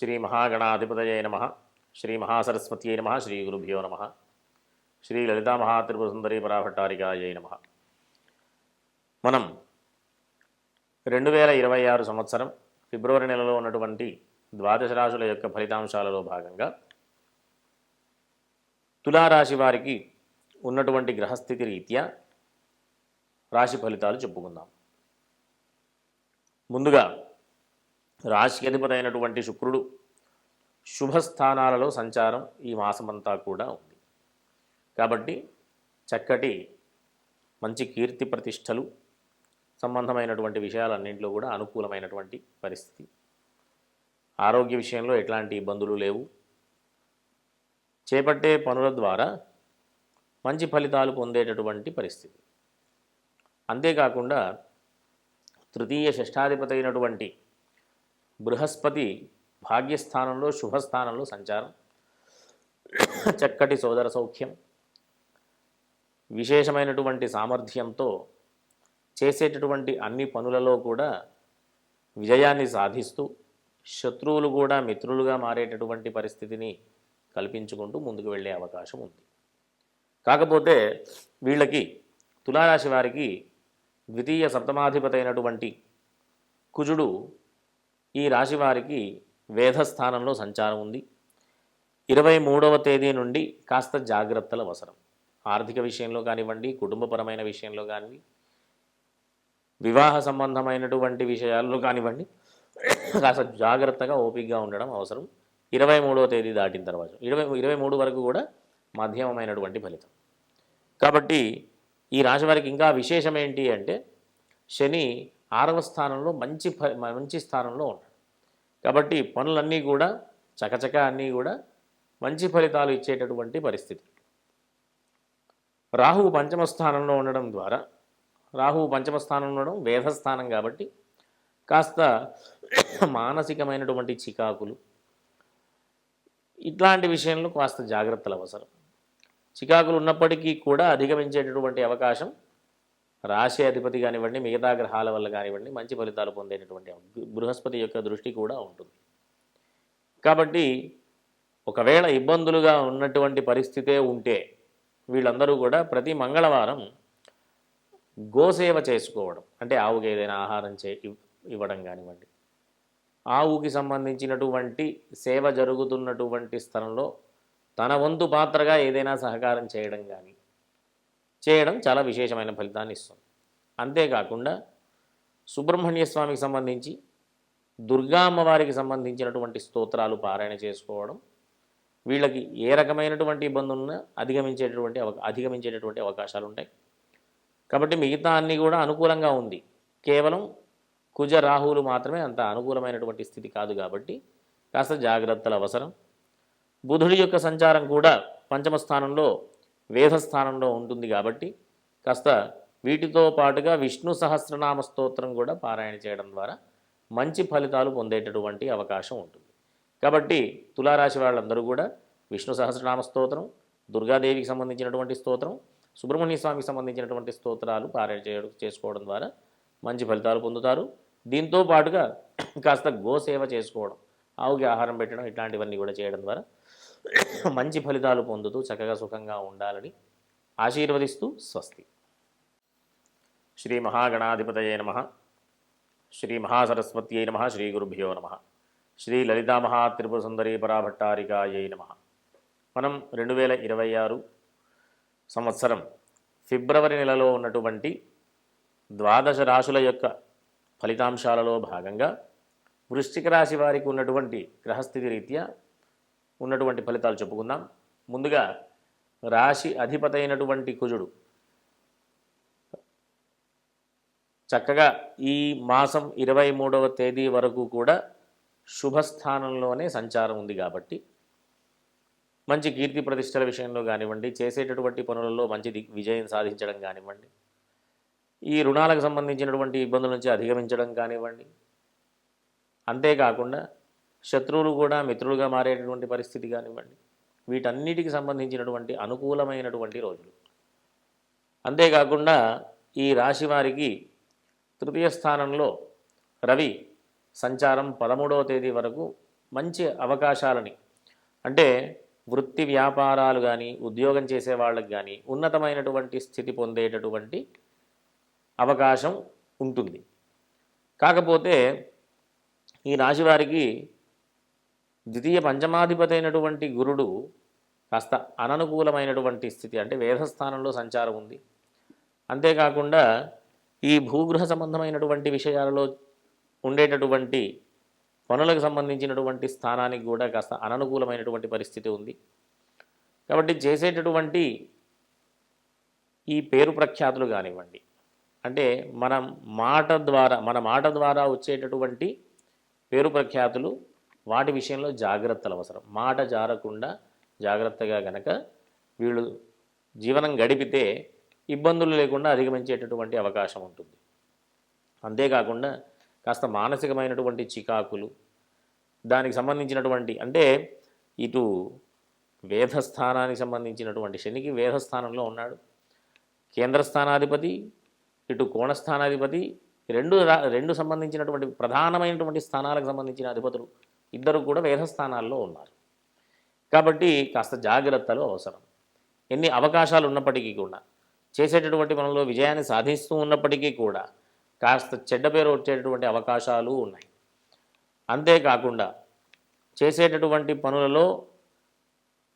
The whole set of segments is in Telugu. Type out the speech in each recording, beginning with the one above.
శ్రీ మహాగణాధిపతయే నమ. శ్రీ మహాసరస్వత్యై నమ. శ్రీ గురుభ్యో నమ. శ్రీ లలితా మహాత్రిపురసుందరీ పరాభట్టారికాయై నమ. మనం రెండు వేల ఇరవై ఆరు సంవత్సరం ఫిబ్రవరి నెలలో ఉన్నటువంటి ద్వాదశ రాశుల యొక్క ఫలితాంశాలలో భాగంగా తులారాశి వారికి ఉన్నటువంటి గ్రహస్థితి రీత్యా రాశి ఫలితాలు చెప్పుకుందాం. ముందుగా రాశి అధిపతి శుక్రుడు శుభస్థానాలలో సంచారం ఈ మాసమంతా కూడా ఉంది. కాబట్టి చక్కటి మంచి కీర్తి ప్రతిష్టలు సంబంధమైనటువంటి విషయాలన్నింటిలో కూడా అనుకూలమైనటువంటి పరిస్థితి. ఆరోగ్య విషయంలో ఎట్లాంటి ఇబ్బందులు లేవు. చేపట్టే పనుల ద్వారా మంచి ఫలితాలు పొందేటటువంటి పరిస్థితి. అంతేకాకుండా తృతీయ షష్టాధిపతి అయినటువంటి బృహస్పతి భాగ్యస్థానంలో శుభస్థానంలో సంచారం. చక్కటి సోదర సౌఖ్యం. విశేషమైనటువంటి సామర్థ్యంతో చేసేటటువంటి అన్ని పనులలో కూడా విజయాన్ని సాధిస్తూ శత్రువులు కూడా మిత్రులుగా మారేటటువంటి పరిస్థితిని కల్పించుకుంటూ ముందుకు వెళ్ళే అవకాశం ఉంది. కాకపోతే వీళ్ళకి తులారాశి వారికి ద్వితీయ సప్తమాధిపతి అయినటువంటి కుజుడు ఈ రాశి వారికి వేధస్థానంలో సంచారం ఉంది. ఇరవై మూడవ తేదీ నుండి కాస్త జాగ్రత్తల అవసరం. ఆర్థిక విషయంలో కానివ్వండి కుటుంబపరమైన విషయంలో కానివ్వండి వివాహ సంబంధమైనటువంటి విషయాల్లో కానివ్వండి కాస్త జాగ్రత్తగా ఓపికగా ఉండడం అవసరం. ఇరవై మూడవ తేదీ దాటిన తర్వాత ఇరవై ఇరవై మూడు వరకు కూడా మధ్యమమైనటువంటి ఫలితం. కాబట్టి ఈ రాశి వారికి ఇంకా విశేషం ఏంటి అంటే శని ఆరవ స్థానంలో మంచి ఫ మంచి స్థానంలో ఉన్నాడు. కాబట్టి పనులన్నీ కూడా చకచక అన్నీ కూడా మంచి ఫలితాలు ఇచ్చేటటువంటి పరిస్థితి. రాహువు పంచమ స్థానంలో ఉండడం ద్వారా రాహువు పంచమ స్థానంలో ఉండడం వేధస్థానం కాబట్టి కాస్త మానసికమైనటువంటి చికాకులు ఇట్లాంటి విషయంలో కాస్త జాగ్రత్తలు అవసరం. చికాకులు ఉన్నప్పటికీ కూడా అధిగమించేటటువంటి అవకాశం రాశి అధిపతి కానివ్వండి మిగతా గ్రహాల వల్ల కానివ్వండి మంచి ఫలితాలు పొందేటటువంటి బృహస్పతి యొక్క దృష్టి కూడా ఉంటుంది. కాబట్టి ఒకవేళ ఇబ్బందులుగా ఉన్నటువంటి పరిస్థితే ఉంటే వీళ్ళందరూ కూడా ప్రతి మంగళవారం గోసేవ చేసుకోవడం అంటే ఆవుకి ఏదైనా ఆహారం చే ఇవ్- ఇవ్వడం కానివ్వండి. ఆవుకి సంబంధించినటువంటి సేవ జరుగుతున్నటువంటి స్థలంలో తన వంతు పాత్రగా ఏదైనా సహకారం చేయడం కానీ చేయడం చాలా విశేషమైన ఫలితాన్ని ఇస్తుంది. అంతేకాకుండా సుబ్రహ్మణ్య స్వామికి సంబంధించి దుర్గా అమ్మవారికి సంబంధించినటువంటి స్తోత్రాలు పారాయణ చేసుకోవడం వీళ్ళకి ఏ రకమైనటువంటి ఇబ్బందులున్నా అధిగమించేటటువంటి అవ అధిగమించేటటువంటి అవకాశాలు ఉంటాయి కాబట్టి మిగతా అన్నీ కూడా అనుకూలంగా ఉంది. కేవలం కుజ రాహువులు మాత్రమే అంత అనుకూలమైనటువంటి స్థితి కాదు కాబట్టి కాస్త జాగ్రత్తలు అవసరం. బుధుడి యొక్క సంచారం కూడా పంచమ స్థానంలో వేద స్థానంలో ఉంటుంది కాబట్టి కాస్త వీటితో పాటుగా విష్ణు సహస్రనామ స్తోత్రం కూడా పారాయణ చేయడం ద్వారా మంచి ఫలితాలు పొందేటటువంటి అవకాశం ఉంటుంది. కాబట్టి తులారాశి వాళ్ళందరూ కూడా విష్ణు సహస్రనామ స్తోత్రం దుర్గాదేవికి సంబంధించినటువంటి స్తోత్రం సుబ్రహ్మణ్య స్వామికి సంబంధించినటువంటి స్తోత్రాలు పారాయణ చేయడం చేసుకోవడం ద్వారా మంచి ఫలితాలు పొందుతారు. దీంతో పాటుగా కాస్త గోసేవ చేసుకోవడం ఆవుకి ఆహారం పెట్టడం ఇట్లాంటివన్నీ కూడా చేయడం ద్వారా మంచి ఫలితాలు పొందుతూ చక్కగా సుఖంగా ఉండాలని ఆశీర్వదిస్తూ స్వస్తి. శ్రీ మహాగణాధిపతయే నమ. శ్రీ మహాసరస్వత్యై నమ. శ్రీ గురుభ్యో నమ. శ్రీ లలితామహా మహాత్రిపుర సుందరీ పరాభట్టారికాయై నమ. మనం రెండు వేల ఇరవై ఆరు సంవత్సరం ఫిబ్రవరి నెలలో ఉన్నటువంటి ద్వాదశ రాశుల యొక్క ఫలితాంశాలలో భాగంగా వృశ్చిక రాశి వారికి ఉన్నటువంటి గ్రహస్థితి రీత్యా ఉన్నటువంటి ఫలితాలు చెప్పుకుందాం. ముందుగా రాశి అధిపతి అయినటువంటి కుజుడు. చక్కగా ఈ మాసం ఇరవై మూడవ తేదీ వరకు కూడా శుభస్థానంలోనే సంచారం ఉంది కాబట్టి మంచి కీర్తి ప్రతిష్టల విషయంలో కానివ్వండి చేసేటటువంటి పనులలో మంచి విజయం సాధించడం కానివ్వండి ఈ రుణాలకు సంబంధించినటువంటి ఇబ్బందుల నుంచి అధిగమించడం కానివ్వండి. అంతేకాకుండా శత్రువులు కూడా మిత్రులుగా మారేటటువంటి పరిస్థితి కానివ్వండి వీటన్నిటికి సంబంధించినటువంటి అనుకూలమైనటువంటి రోజులు. అంతేకాకుండా ఈ రాశి వారికి తృతీయ స్థానంలో రవి సంచారం పదమూడవ తేదీ వరకు మంచి అవకాశాలని అంటే వృత్తి వ్యాపారాలు కానీ ఉద్యోగం చేసే వాళ్ళకి కానీ ఉన్నతమైనటువంటి స్థితి పొందేటటువంటి అవకాశం ఉంటుంది. కాకపోతే ఈ రాశి వారికి ద్వితీయ పంచమాధిపతి అయినటువంటి గురుడు కాస్త అననుకూలమైనటువంటి స్థితి అంటే వేధస్థానంలో సంచారం ఉంది. అంతేకాకుండా ఈ భూగృహ సంబంధమైనటువంటి విషయాలలో ఉండేటటువంటి పనులకు సంబంధించినటువంటి స్థానానికి కూడా కాస్త అననుకూలమైనటువంటి పరిస్థితి ఉంది. కాబట్టి చేసేటటువంటి ఈ పేరు ప్రఖ్యాతులు కానివ్వండి అంటే మనం మాట ద్వారా మన మాట ద్వారా వచ్చేటటువంటి పేరు ప్రఖ్యాతులు వాటి విషయంలో జాగ్రత్తలు అవసరం. మాట జారకుండా జాగ్రత్తగా గనక వీళ్ళు జీవనం గడిపితే ఇబ్బందులు లేకుండా అధిగమించేటటువంటి అవకాశం ఉంటుంది. అంతేకాకుండా కాస్త మానసికమైనటువంటి చికాకులు దానికి సంబంధించినటువంటి అంటే ఇటు వేధస్థానానికి సంబంధించినటువంటి శనికి వేధస్థానంలో ఉన్నాడు. కేంద్ర స్థానాధిపతి ఇటు కోణస్థానాధిపతి రెండు రెండు సంబంధించినటువంటి ప్రధానమైనటువంటి స్థానాలకు సంబంధించిన అధిపతులు. ఇద్దరు కూడా వేధస్థానాల్లో ఉన్నారు. కాబట్టి కాస్త జాగ్రత్తలు అవసరం. ఎన్ని అవకాశాలు ఉన్నప్పటికీ కూడా చేసేటటువంటి పనుల్లో విజయాన్ని సాధిస్తూ ఉన్నప్పటికీ కూడా కాస్త చెడ్డ పేరు వచ్చేటటువంటి అవకాశాలు ఉన్నాయి. అంతేకాకుండా చేసేటటువంటి పనులలో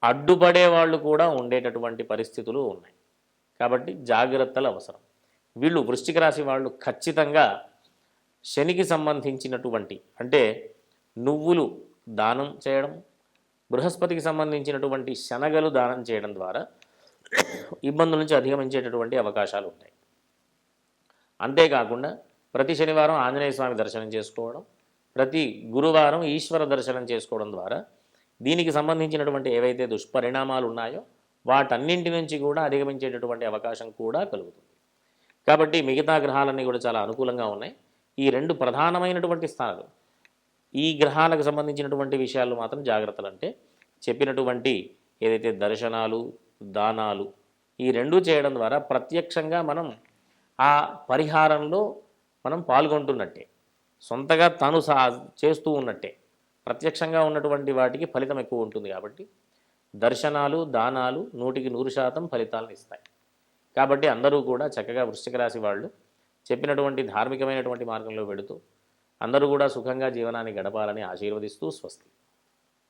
అడ్డుపడే వాళ్ళు కూడా ఉండేటటువంటి పరిస్థితులు ఉన్నాయి. కాబట్టి జాగ్రత్తలు అవసరం. వీళ్ళు వృష్టిక రాశి వాళ్ళు ఖచ్చితంగా శనికి సంబంధించినటువంటి అంటే నువ్వులు దానం చేయడం బృహస్పతికి సంబంధించినటువంటి శనగలు దానం చేయడం ద్వారా ఇబ్బందుల నుంచి అధిగమించేటటువంటి అవకాశాలు ఉంటాయి అంతేకాకుండా ప్రతి శనివారం ఆంజనేయ స్వామి దర్శనం చేసుకోవడం ప్రతి గురువారం ఈశ్వర దర్శనం చేసుకోవడం ద్వారా దీనికి సంబంధించినటువంటి ఏవైతే దుష్పరిణామాలు ఉన్నాయో వాటన్నింటి నుంచి కూడా అధిగమించేటటువంటి అవకాశం కూడా కలుగుతుంది. కాబట్టి మిగతా గ్రహాలన్నీ కూడా చాలా అనుకూలంగా ఉన్నాయి. ఈ రెండు ప్రధానమైనటువంటి స్థానాలు ఈ గ్రహాలకు సంబంధించినటువంటి విషయాలు మాత్రం జాగ్రత్తలు అంటే చెప్పినటువంటి ఏదైతే దర్శనాలు దానాలు ఈ రెండు చేయడం ద్వారా ప్రత్యక్షంగా మనం ఆ పరిహారంలో మనం పాల్గొంటున్నట్టే. సొంతగా తను సా చేస్తూ ఉన్నట్టే. ప్రత్యక్షంగా ఉన్నటువంటి వాటికి ఫలితం ఎక్కువ ఉంటుంది కాబట్టి దర్శనాలు దానాలు నూటికి నూరు శాతం ఫలితాలను ఇస్తాయి. కాబట్టి అందరూ కూడా చక్కగా వృశ్చిక రాశి వాళ్ళు చెప్పినటువంటి ధార్మికమైనటువంటి మార్గంలో పెడుతూ అందరూ కూడా సుఖంగా జీవనాన్ని గడపాలని ఆశీర్వదిస్తూ స్వస్తి.